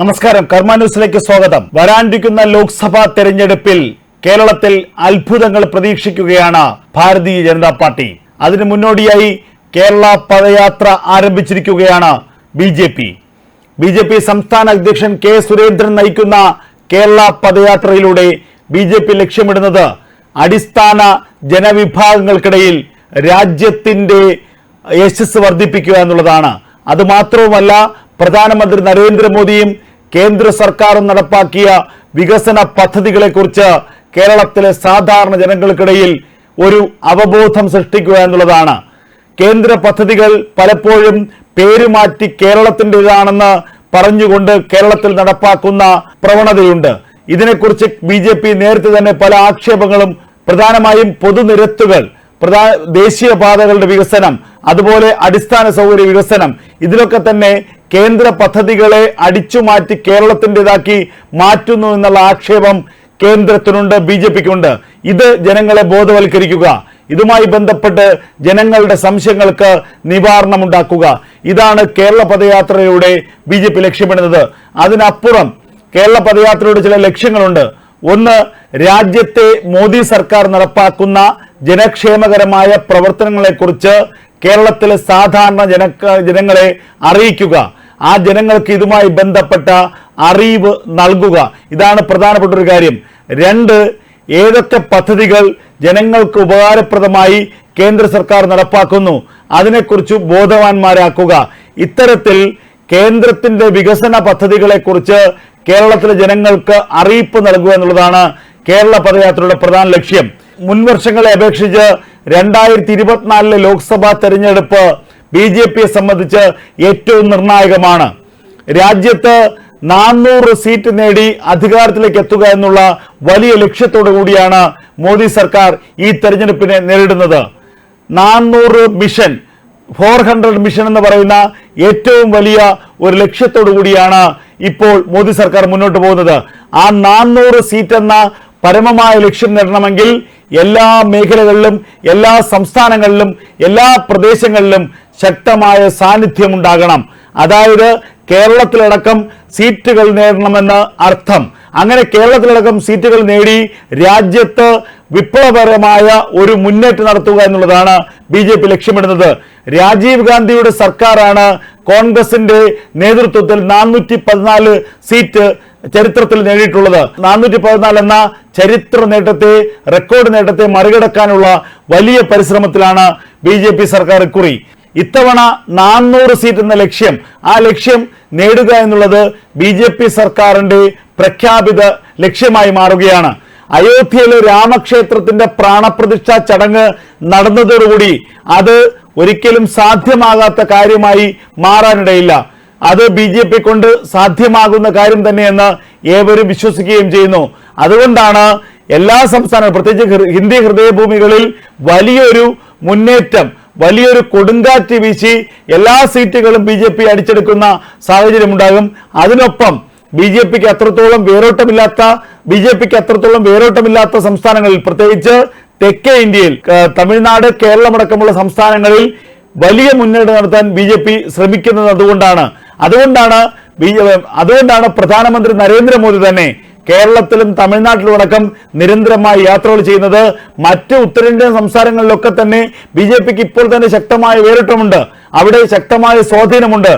നമസ്കാരം. കർമ്മ ന്യൂസിലേക്ക് സ്വാഗതം. വരാനിരിക്കുന്ന ലോക്സഭാ തെരഞ്ഞെടുപ്പിൽ കേരളത്തിൽ അത്ഭുതങ്ങൾ പ്രതീക്ഷിക്കുകയാണ് ഭാരതീയ ജനതാ പാർട്ടി. അതിന് മുന്നോടിയായി കേരള പദയാത്ര ആരംഭിച്ചിരിക്കുകയാണ് B J P. B J P സംസ്ഥാന അധ്യക്ഷൻ കെ സുരേന്ദ്രൻ നയിക്കുന്ന കേരള പദയാത്രയിലൂടെ ബി ജെ പി ലക്ഷ്യമിടുന്നത് അടിസ്ഥാന ജനവിഭാഗങ്ങൾക്കിടയിൽ രാജ്യത്തിന്റെ യശസ് വർദ്ധിപ്പിക്കുക എന്നുള്ളതാണ്. അത് മാത്രവുമല്ല പ്രധാനമന്ത്രി നരേന്ദ്രമോദിയും കേന്ദ്ര സർക്കാരും നടപ്പാക്കിയ വികസന പദ്ധതികളെക്കുറിച്ച് കേരളത്തിലെ സാധാരണ ജനങ്ങൾക്കിടയിൽ ഒരു അവബോധം സൃഷ്ടിക്കുക എന്നുള്ളതാണ്. കേന്ദ്ര പദ്ധതികൾ പലപ്പോഴും പേരുമാറ്റി കേരളത്തിന്റെതാണെന്ന് പറഞ്ഞുകൊണ്ട് കേരളത്തിൽ നടപ്പാക്കുന്ന പ്രവണതയുണ്ട്. ഇതിനെക്കുറിച്ച് ബി നേരത്തെ തന്നെ പല ആക്ഷേപങ്ങളും പ്രധാനമായും പൊതുനിരത്തുകൾ പ്രധാന ദേശീയപാതകളുടെ വികസനം അതുപോലെ അടിസ്ഥാന സൗകര്യ വികസനം ഇതിലൊക്കെ തന്നെ കേന്ദ്ര പദ്ധതികളെ അടിച്ചുമാറ്റി കേരളത്തിന്റെതാക്കി മാറ്റുന്നു എന്നുള്ള ആക്ഷേപം കേന്ദ്രത്തിനുണ്ട് ബി ജെ പിക്കുണ്ട്. ഇത് ജനങ്ങളെ ബോധവൽക്കരിക്കുക. ഇതുമായി ബന്ധപ്പെട്ട് ജനങ്ങളുടെ സംശയങ്ങൾക്ക് നിവാരണമുണ്ടാക്കുക. ഇതാണ് കേരള പദയാത്രയുടെ ബി ജെ പി ലക്ഷ്യമിടുന്നത്. അതിനപ്പുറം കേരള പദയാത്രയുടെ ചില ലക്ഷ്യങ്ങളുണ്ട്. ഒന്ന് രാജ്യത്തെ മോദി സർക്കാർ നടപ്പാക്കുന്ന ജനക്ഷേമകരമായ പ്രവർത്തനങ്ങളെക്കുറിച്ച് കേരളത്തിലെ സാധാരണ ജന ജനങ്ങളെ അറിയിക്കുക. ആ ജനങ്ങൾക്ക് ഇതുമായി ബന്ധപ്പെട്ട അറിവ് നൽകുക. ഇതാണ് പ്രധാനപ്പെട്ട ഒരു കാര്യം. രണ്ട് ഏതൊക്കെ പദ്ധതികൾ ജനങ്ങൾക്ക് ഉപകാരപ്രദമായി കേന്ദ്ര സർക്കാർ നടപ്പാക്കുന്നു അതിനെക്കുറിച്ച് ബോധവാന്മാരാക്കുക. ഇത്തരത്തിൽ കേന്ദ്രത്തിന്റെ വികസന പദ്ധതികളെക്കുറിച്ച് കേരളത്തിലെ ജനങ്ങൾക്ക് അറിയിപ്പ് നൽകുക എന്നുള്ളതാണ് കേരള പദയാത്രയുടെ പ്രധാന ലക്ഷ്യം. മുൻവർഷങ്ങളെ അപേക്ഷിച്ച് രണ്ടായിരത്തി ഇരുപത്തിനാലിലെ ലോക്സഭാ തെരഞ്ഞെടുപ്പ് ബി ജെ പിയെ സംബന്ധിച്ച് ഏറ്റവും നിർണായകമാണ്. രാജ്യത്ത് നാനൂറ് സീറ്റ് നേടി അധികാരത്തിലേക്ക് എത്തുക എന്നുള്ള വലിയ ലക്ഷ്യത്തോടു കൂടിയാണ് മോദി സർക്കാർ ഈ തെരഞ്ഞെടുപ്പിനെ നേരിടുന്നത്. നാനൂറ് മിഷൻ ഫോർ ഹൺഡ്രഡ് മിഷൻ എന്ന് പറയുന്ന ഏറ്റവും വലിയ ഒരു ലക്ഷ്യത്തോടു കൂടിയാണ് ഇപ്പോൾ മോദി സർക്കാർ മുന്നോട്ട് പോകുന്നത്. ആ നാനൂറ് സീറ്റ് എന്ന പരമമായ ലക്ഷ്യം നേടണമെങ്കിൽ എല്ലാ മേഖലകളിലും എല്ലാ സംസ്ഥാനങ്ങളിലും എല്ലാ പ്രദേശങ്ങളിലും ശക്തമായ സാന്നിധ്യം ഉണ്ടാകണം അതായത് കേരളത്തിലടക്കം സീറ്റുകൾ നേടണമെന്ന് അർത്ഥം. അങ്ങനെ കേരളത്തിലടക്കം സീറ്റുകൾ നേടി രാജ്യത്ത് വിപ്ലവപരമായ ഒരു മുന്നേറ്റം നടത്തുക എന്നുള്ളതാണ് ബി ജെ പി ലക്ഷ്യമിടുന്നത്. രാജീവ് ഗാന്ധിയുടെ സർക്കാരാണ് കോൺഗ്രസിന്റെ നേതൃത്വത്തിൽ നാനൂറ്റി പതിനാല് സീറ്റ് ചരിത്രത്തിൽ നേടിയിട്ടുള്ളത്. നാനൂറ്റി പതിനാല് എന്ന ചരിത്ര നേട്ടത്തെ റെക്കോർഡ് നേട്ടത്തെ മറികടക്കാനുള്ള വലിയ പരിശ്രമത്തിലാണ് ബി ജെ പി സർക്കാർ ഇക്കുറി ഇത്തവണ നാനൂറ് സീറ്റ് എന്ന ലക്ഷ്യം ആ ലക്ഷ്യം നേടുക എന്നുള്ളത് ബി ജെ പി സർക്കാരിന്റെ പ്രഖ്യാപിത ലക്ഷ്യമായി മാറുകയാണ്. അയോധ്യയിലെ രാമക്ഷേത്രത്തിന്റെ പ്രാണപ്രതിഷ്ഠ ചടങ്ങ് നടന്നതോടുകൂടി അത് ഒരിക്കലും സാധ്യമാകാത്ത കാര്യമായി മാറാനിടയില്ല. അത് ബി ജെ പി കൊണ്ട് സാധ്യമാകുന്ന കാര്യം തന്നെയെന്ന് ഏവരും വിശ്വസിക്കുകയും ചെയ്യുന്നു. അതുകൊണ്ടാണ് എല്ലാ സംസ്ഥാനങ്ങളും പ്രത്യേകിച്ച് ഹിന്ദി ഹൃദയഭൂമികളിൽ വലിയൊരു മുന്നേറ്റം വലിയൊരു കൊടുങ്കാറ്റ് വീശി എല്ലാ സീറ്റുകളും ബി ജെ പി അടിച്ചെടുക്കുന്ന സാഹചര്യം ഉണ്ടാകും അതിനൊപ്പം ബി ജെ പിക്ക് അത്രത്തോളം വേരോട്ടമില്ലാത്ത ബി ജെ പിക്ക് അത്രത്തോളം വേരോട്ടമില്ലാത്ത സംസ്ഥാനങ്ങളിൽ പ്രത്യേകിച്ച് തെക്കേ ഇന്ത്യയിൽ തമിഴ്നാട് കേരളം അടക്കമുള്ള സംസ്ഥാനങ്ങളിൽ വലിയ മുന്നേറ്റം നടത്താൻ ബി ജെ പി ശ്രമിക്കുന്നത് അതുകൊണ്ടാണ്. അതുകൊണ്ടാണ് ബി അതുകൊണ്ടാണ് പ്രധാനമന്ത്രി നരേന്ദ്രമോദി തന്നെ കേരളത്തിലും തമിഴ്നാട്ടിലും അടക്കം നിരന്തരമായി യാത്രകൾ ചെയ്യുന്നത്. മറ്റ് ഉത്തരേന്ത്യൻ സംസ്ഥാനങ്ങളിലൊക്കെ തന്നെ ബി ജെ പിക്ക് ഇപ്പോൾ തന്നെ ശക്തമായ വേറിട്ടമുണ്ട്. അവിടെ ശക്തമായ സ്വാധീനമുണ്ട്.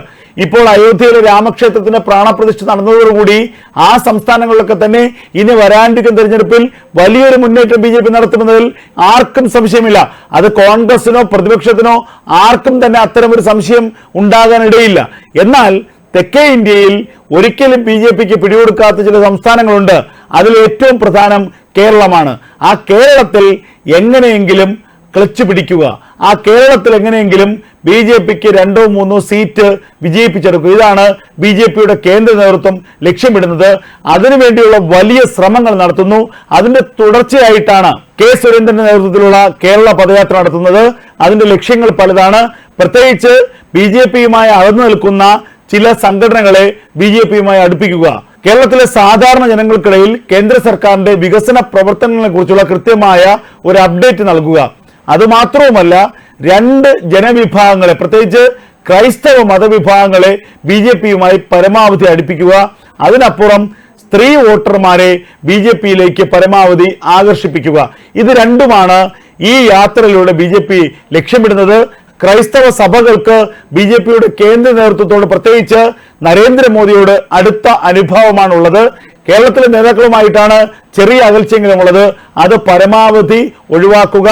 ഇപ്പോൾ അയോധ്യയിലെ രാമക്ഷേത്രത്തിന്റെ പ്രാണപ്രതിഷ്ഠ നടന്നതോടുകൂടി ആ സംസ്ഥാനങ്ങളിലൊക്കെ തന്നെ ഇനി വരാനിരിക്കുന്ന തെരഞ്ഞെടുപ്പിൽ വലിയൊരു മുന്നേറ്റം ബി ജെ പി നടത്തുന്നതിൽ ആർക്കും സംശയമില്ല. അത് കോൺഗ്രസിനോ പ്രതിപക്ഷത്തിനോ ആർക്കും തന്നെ അത്തരമൊരു സംശയം ഉണ്ടാകാനിടയില്ല. എന്നാൽ തെക്കേ ഇന്ത്യയിൽ ഒരിക്കലും ബി ജെ പിക്ക് പിടികൊടുക്കാത്ത ചില സംസ്ഥാനങ്ങളുണ്ട്. അതിൽ ഏറ്റവും പ്രധാനം കേരളമാണ്. ആ കേരളത്തിൽ എങ്ങനെയെങ്കിലും ക്ലച്ച് പിടിക്കുക. ആ കേരളത്തിൽ എങ്ങനെയെങ്കിലും ബി ജെ പിക്ക് രണ്ടോ മൂന്നോ സീറ്റ് വിജയിപ്പിച്ചെടുക്കുക ഇതാണ് ബി ജെ പിയുടെ കേന്ദ്ര നേതൃത്വം ലക്ഷ്യമിടുന്നത്. അതിനുവേണ്ടിയുള്ള വലിയ ശ്രമങ്ങൾ നടത്തുന്നു. അതിന്റെ തുടർച്ചയായിട്ടാണ് കെ സുരേന്ദ്രന്റെ നേതൃത്വത്തിലുള്ള കേരള പദയാത്ര നടത്തുന്നത്. അതിന്റെ ലക്ഷ്യങ്ങൾ പലതാണ്. പ്രത്യേകിച്ച് ബി ജെ പിയുമായി അകന്നു നിൽക്കുന്ന ചില സംഘടനകളെ ബി ജെ പിയുമായി അടുപ്പിക്കുക. കേരളത്തിലെ സാധാരണ ജനങ്ങൾക്കിടയിൽ കേന്ദ്ര സർക്കാരിന്റെ വികസന പ്രവർത്തനങ്ങളെ കുറിച്ചുള്ള കൃത്യമായ ഒരു അപ്ഡേറ്റ് നൽകുക. അതുമാത്രവുമല്ല രണ്ട് ജനവിഭാഗങ്ങളെ പ്രത്യേകിച്ച് ക്രൈസ്തവ മതവിഭാഗങ്ങളെ ബി ജെ പിയുമായി പരമാവധി അടുപ്പിക്കുക. അതിനപ്പുറം സ്ത്രീ വോട്ടർമാരെ ബി ജെ പിയിലേക്ക് പരമാവധി ആകർഷിപ്പിക്കുക. ഇത് രണ്ടുമാണ് ഈ യാത്രയിലൂടെ ബി ജെ പി ലക്ഷ്യമിടുന്നത്. ക്രൈസ്തവ സഭകൾക്ക് ബി ജെ പിയുടെ കേന്ദ്ര നേതൃത്വത്തോട് പ്രത്യേകിച്ച് നരേന്ദ്രമോദിയോട് അടുത്ത അനുഭവമാണുള്ളത്. കേരളത്തിലെ നേതാക്കളുമായിട്ടാണ് ചെറിയ അകൽച്ചെങ്കിലും ഉള്ളത് അത് പരമാവധി ഒഴിവാക്കുക.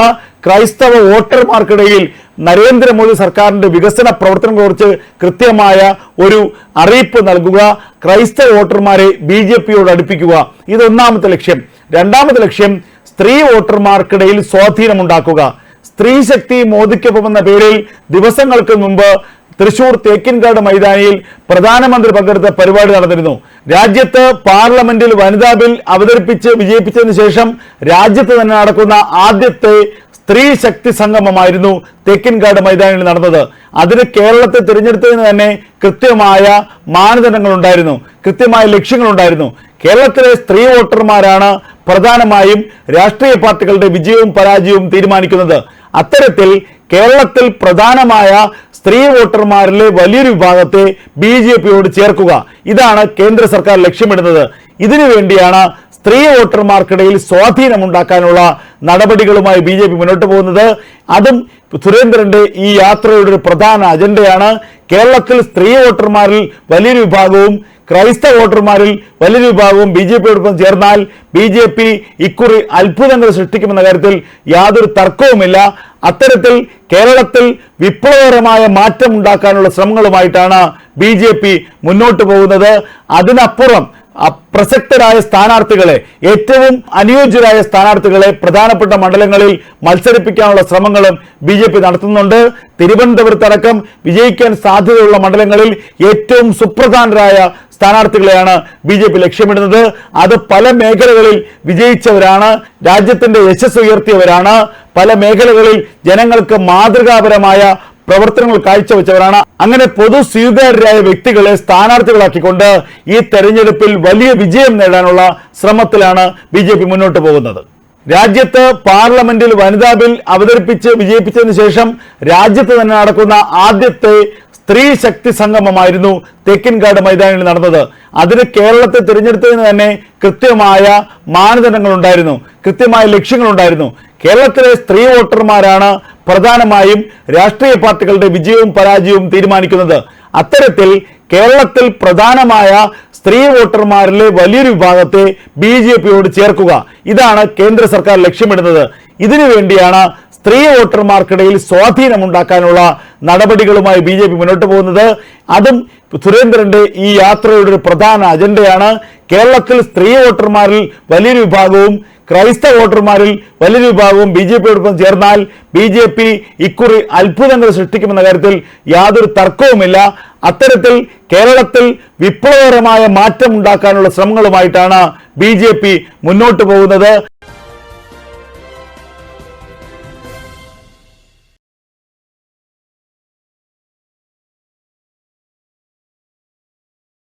ക്രൈസ്തവ വോട്ടർമാർക്കിടയിൽ നരേന്ദ്രമോദി സർക്കാരിന്റെ വികസന പ്രവർത്തനങ്ങളെക്കുറിച്ച് കൃത്യമായ ഒരു അറിയിപ്പ് നൽകുക. ക്രൈസ്തവ വോട്ടർമാരെ ബി ജെ പിയോട് അടുപ്പിക്കുക. ഇത് ഒന്നാമത്തെ ലക്ഷ്യം. രണ്ടാമത്തെ ലക്ഷ്യം സ്ത്രീ വോട്ടർമാർക്കിടയിൽ സ്വാധീനമുണ്ടാക്കുക. സ്ത്രീ ശക്തി മോദിക്കൊപ്പം എന്ന പേരിൽ ദിവസങ്ങൾക്ക് മുമ്പ് തൃശൂർ തേക്കിൻകാട് മൈതാനിയിൽ പ്രധാനമന്ത്രി പങ്കെടുത്ത പരിപാടി നടന്നിരുന്നു. രാജ്യത്ത് പാർലമെന്റിൽ വനിതാ ബിൽ അവതരിപ്പിച്ച് വിജയിപ്പിച്ചതിന് ശേഷം രാജ്യത്ത് തന്നെ നടക്കുന്ന ആദ്യത്തെ സ്ത്രീ ശക്തി സംഗമമായിരുന്നു തേക്കിൻകാട് മൈതാനിയിൽ നടന്നത്. അതിന് കേരളത്തെ തിരഞ്ഞെടുത്തതിന് തന്നെ കൃത്യമായ മാനദണ്ഡങ്ങളുണ്ടായിരുന്നു കൃത്യമായ ലക്ഷ്യങ്ങളുണ്ടായിരുന്നു കേരളത്തിലെ സ്ത്രീ വോട്ടർമാരാണ് പ്രധാനമായും രാഷ്ട്രീയ പാർട്ടികളുടെ വിജയവും പരാജയവും തീരുമാനിക്കുന്നത്. അത്തരത്തിൽ കേരളത്തിൽ പ്രധാനമായ സ്ത്രീ വോട്ടർമാരിലെ വലിയൊരു വിഭാഗത്തെ ബി ജെ പിയോട് ചേർക്കുക. ഇതാണ് കേന്ദ്ര സർക്കാർ ലക്ഷ്യമിടുന്നത്. ഇതിനു വേണ്ടിയാണ് സ്ത്രീ വോട്ടർമാർക്കിടയിൽ സ്വാധീനമുണ്ടാക്കാനുള്ള നടപടികളുമായി ബി ജെ പി മുന്നോട്ട് പോകുന്നത്. അതും സുരേന്ദ്രന്റെ ഈ യാത്രയുടെ ഒരു പ്രധാന അജണ്ടയാണ്. കേരളത്തിൽ സ്ത്രീ വോട്ടർമാരിൽ വലിയൊരു വിഭാഗവും ക്രൈസ്തവ വോട്ടർമാരിൽ വലിയൊരു വിഭാഗവും ബി ജെ പിയോടൊപ്പം ചേർന്നാൽ ബി ജെ പി ഇക്കുറി അത്ഭുതങ്ങൾ സൃഷ്ടിക്കുമെന്ന കാര്യത്തിൽ യാതൊരു തർക്കവുമില്ല. അത്തരത്തിൽ കേരളത്തിൽ വിപ്ലവകരമായ മാറ്റം ഉണ്ടാക്കാനുള്ള ശ്രമങ്ങളുമായിട്ടാണ് ബി ജെ പി മുന്നോട്ട് പോകുന്നത്. അതിനപ്പുറം പ്രസക്തരായ സ്ഥാനാർത്ഥികളെ ഏറ്റവും അനുയോജ്യരായ സ്ഥാനാർത്ഥികളെ പ്രധാനപ്പെട്ട മണ്ഡലങ്ങളിൽ മത്സരിപ്പിക്കാനുള്ള ശ്രമങ്ങളും ബി ജെ പി നടത്തുന്നുണ്ട്. തിരുവനന്തപുരത്തടക്കം വിജയിക്കാൻ സാധ്യതയുള്ള മണ്ഡലങ്ങളിൽ ഏറ്റവും സുപ്രധാനരായ സ്ഥാനാർത്ഥികളെയാണ് ബി ജെ പി ലക്ഷ്യമിടുന്നത്. അത് പല മേഖലകളിൽ വിജയിച്ചവരാണ് രാജ്യത്തിന്റെ യശസ് ഉയർത്തിയവരാണ് പല മേഖലകളിൽ ജനങ്ങൾക്ക് മാതൃകാപരമായ പ്രവർത്തനങ്ങൾ കാഴ്ചവെച്ചവരാണ്. അങ്ങനെ പൊതു സ്വീകാര്യരായ വ്യക്തികളെ സ്ഥാനാർത്ഥികളാക്കിക്കൊണ്ട് ഈ തെരഞ്ഞെടുപ്പിൽ വലിയ വിജയം നേടാനുള്ള ശ്രമത്തിലാണ് ബി മുന്നോട്ട് പോകുന്നത്. രാജ്യത്ത് പാർലമെന്റിൽ വനിതാ ബിൽ അവതരിപ്പിച്ച് വിജയിപ്പിച്ചതിന് ശേഷം രാജ്യത്ത് തന്നെ നടക്കുന്ന ആദ്യത്തെ സ്ത്രീ ശക്തി സംഗമമായിരുന്നു തേക്കിൻകാട് മൈതാനിൽ നടന്നത്. അതിന് കേരളത്തെ തിരഞ്ഞെടുത്തതിന് തന്നെ കൃത്യമായ മാനദണ്ഡങ്ങളുണ്ടായിരുന്നു. കൃത്യമായ ലക്ഷ്യങ്ങളുണ്ടായിരുന്നു. കേരളത്തിലെ സ്ത്രീ വോട്ടർമാരാണ് പ്രധാനമായും രാഷ്ട്രീയ പാർട്ടികളുടെ വിജയവും പരാജയവും തീരുമാനിക്കുന്നത്. അത്തരത്തിൽ കേരളത്തിൽ പ്രധാനമായ സ്ത്രീ വോട്ടർമാരിലെ വലിയൊരു വിഭാഗത്തെ ബി ജെ പിയോട് ചേർക്കുക. ഇതാണ് കേന്ദ്ര സർക്കാർ ലക്ഷ്യമിടുന്നത്. ഇതിനു വേണ്ടിയാണ് സ്ത്രീ വോട്ടർമാർക്കിടയിൽ സ്വാധീനമുണ്ടാക്കാനുള്ള നടപടികളുമായി ബി ജെ പി മുന്നോട്ട് പോകുന്നത്. അതും സുരേന്ദ്രന്റെ ഈ യാത്രയുടെ ഒരു പ്രധാന അജണ്ടയാണ്. കേരളത്തിൽ സ്ത്രീ വോട്ടർമാരിൽ വലിയൊരു വിഭാഗവും ക്രൈസ്തവ വോട്ടർമാരിൽ വലിയൊരു വിഭാഗവും ബി ജെ പിയോടൊപ്പം ചേർന്നാൽ ബി ജെ പി ഇക്കുറി അത്ഭുതങ്ങൾ സൃഷ്ടിക്കുമെന്ന കാര്യത്തിൽ യാതൊരു തർക്കവുമില്ല. അത്തരത്തിൽ കേരളത്തിൽ വിപ്ലവകരമായ മാറ്റം ഉണ്ടാക്കാനുള്ള ശ്രമങ്ങളുമായിട്ടാണ് ബി മുന്നോട്ട് പോകുന്നത്.